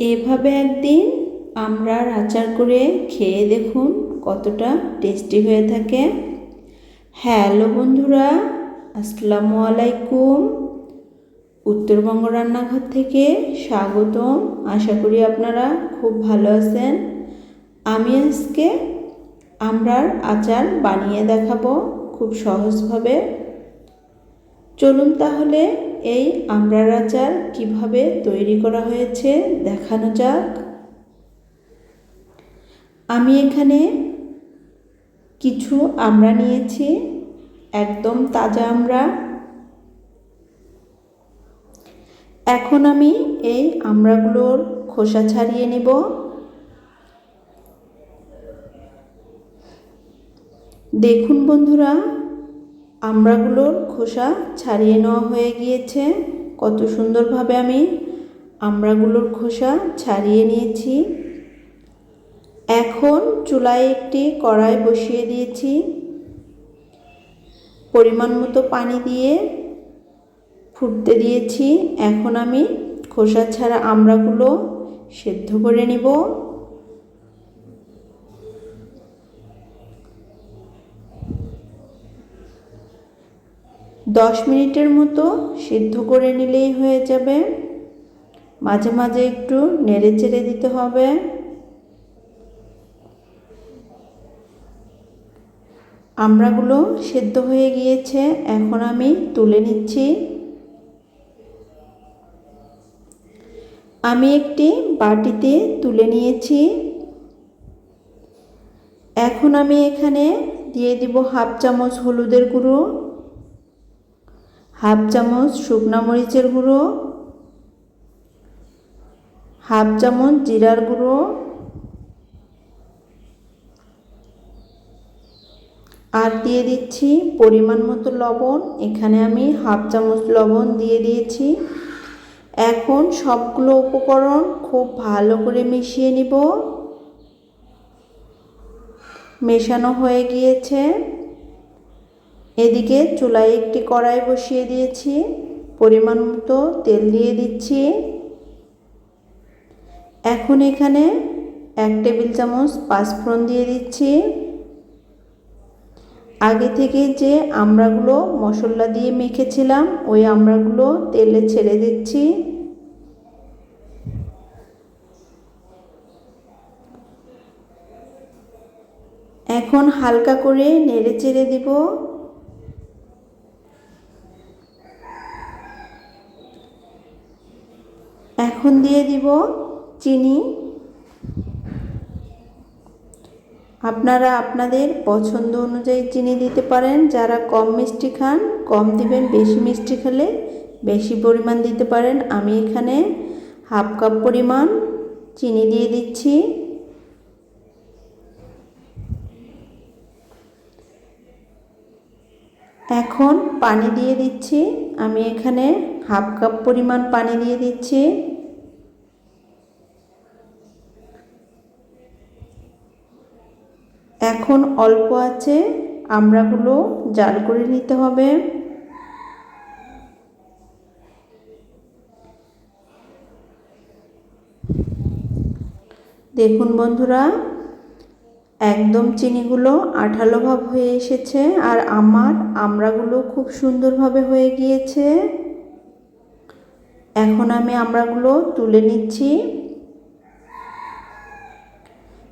এভাবে একদিন আমরা আচার করে খেয়ে দেখুন কতটা টেস্টি হয়ে থাকে। হ্যালো বন্ধুরা, আসসালামু আলাইকুম। উত্তরবঙ্গ রান্নাঘর থেকে স্বাগতম। আশা করি আপনারা খুব ভালো আছেন। আমি আজকে আমরার আচার বানিয়ে দেখাবো খুব সহজভাবে। চলুন তাহলে এই আমড়ার আচার কীভাবে তৈরি করা হয়েছে দেখানো যাক। আমি এখানে কিছু আমড়া নিয়েছি, একদম তাজা আমড়া এখন আমি এই আমড়াগুলোর খোসা ছাড়িয়ে নেব। দেখুন বন্ধুরা আমড়াগুলোর খোসা ছাড়িয়ে নেওয়া হয়ে গিয়েছে। কত সুন্দরভাবে আমি আমড়াগুলোর খোসা ছাড়িয়ে নিয়েছি। এখন চুলায় একটি কড়াই বসিয়ে দিয়েছি। পরিমাণ মতো পানি দিয়ে ফুটতে দিয়েছি। এখন আমি খোসা ছাড়া আমড়াগুলো সেদ্ধ করে নেব। দশ মিনিটের মতো সিদ্ধ করে নিলেই হয়ে যাবে। মাঝে মাঝে একটু নেড়ে চেড়ে দিতে হবে। আমড়াগুলো সেদ্ধ হয়ে গিয়েছে, এখন আমি তুলে নিচ্ছি। আমি একটি বাটিতে তুলে নিয়েছি। এখন আমি এখানে দিয়ে দিব হাফ চামচ হলুদের গুঁড়ো। হাফ চামচ শুকনো মরিচের গুঁড়ো, হাফ চামচ জিরার গুঁড়ো, আর দিয়ে দিচ্ছি পরিমাণ মতো লবণ। এখানে আমি হাফ চামচ লবণ দিয়ে দিয়েছি। এখন সবগুলো উপকরণ খুব ভালো করে মিশিয়ে নিব। মেশানো হয়ে গিয়েছে। এদিকে চুলায় একটি কড়াই বসিয়ে দিয়েছি পরিমাণ মতো তেল দিয়ে দিচ্ছি। এখন এখানে এক টেবিল চামচ পাঁচফোড়ন দিয়ে দিচ্ছি। আগে থেকে যে আমড়াগুলো মশলা দিয়ে মেখেছিলাম, ওই আমড়াগুলো তেলে ছেড়ে দিচ্ছি। এখন হালকা করে নেড়ে চেড়ে দিব। এখন দিয়ে দিব চিনি। আপনারা আপনাদের পছন্দ অনুযায়ী চিনি দিতে পারেন। যারা কম মিষ্টি খান, কম দিবেন, বেশি মিষ্টি খেলে বেশি পরিমাণ দিতে পারেন। আমি এখানে হাফ কাপ পরিমাণ চিনি দিয়ে দিচ্ছি। এখন পানি দিয়ে দিচ্ছি। আমি এখানে হাফ কাপ পরিমাণ পানি দিয়ে দিচ্ছি। এখন অল্প আছে আমড়াগুলো জাল করে নিতে হবে। দেখুন বন্ধুরা, একদম চিনিগুলো আঠালো ভাব হয়ে এসেছে আর আমার আমড়াগুলো খুব সুন্দরভাবে হয়ে গিয়েছে। এখন আমি আমড়াগুলো তুলে নিচ্ছি।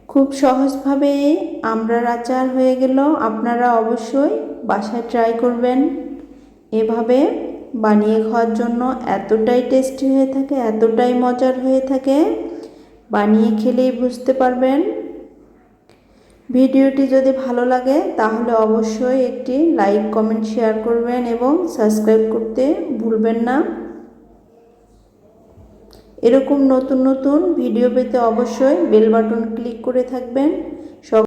খুব সহজভাবে আমড়ার আচার হয়ে গেল। আপনারা অবশ্যই বাসায় ট্রাই করবেন। এভাবে বানিয়ে খাওয়ার জন্য এতটাই টেস্টি হয়ে থাকে, এতটাই মজার হয়ে থাকে। বানিয়ে খেলেই বুঝতে পারবেন। ভিডিওটি যদি ভালো লাগে তাহলে অবশ্যই একটি লাইক কমেন্ট শেয়ার করবেন এবং সাবস্ক্রাইব করতে ভুলবেন না। এরকম নতুন নতুন ভিডিও পেতে অবশ্যই বেল বাটন ক্লিক করে থাকবেন। সব